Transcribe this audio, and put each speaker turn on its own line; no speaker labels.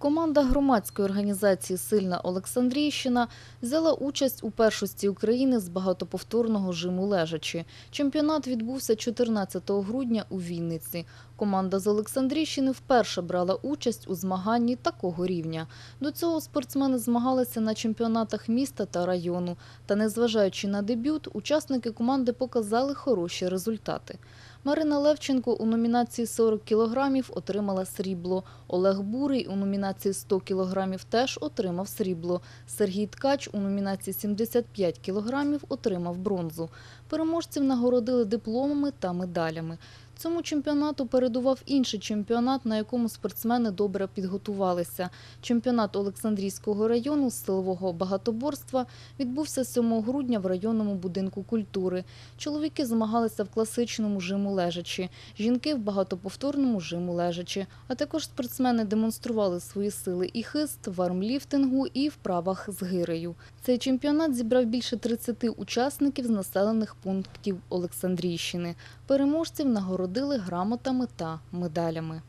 Команда громадської організації Сильна Олександрійщина взяла участь у першості України з багатоповторного жиму лежачі. Чемпіонат відбувся 14 грудня у Вінниці. Команда з Олександрійщини вперше брала участь у змаганні такого рівня. До цього спортсмени змагалися на чемпіонатах міста та району. Та незважаючи на дебют, учасники команди показали хороші результати. Марина Левченко у номінації 40 кілограмів отримала срібло. Олег Бурий у номінації 100 кілограмів теж отримав срібло. Сергій Ткач у номінації 75 кілограмів отримав бронзу. Переможців нагородили дипломами та медалями. Цьому чемпіонату передував інший чемпіонат, на якому спортсмени добре підготувалися. Чемпіонат Олександрійського району з силового багатоборства відбувся 7 грудня в районному будинку культури. Чоловіки змагалися в класичному жиму лежачі, жінки в багатоповторному жиму лежачі. А також спортсмени демонстрували свої сили і хист в армліфтингу і вправах з гирею. Цей чемпіонат зібрав більше 30 учасників з населених пунктів Олександрійщини. Переможців нагородили грамотами та медалями.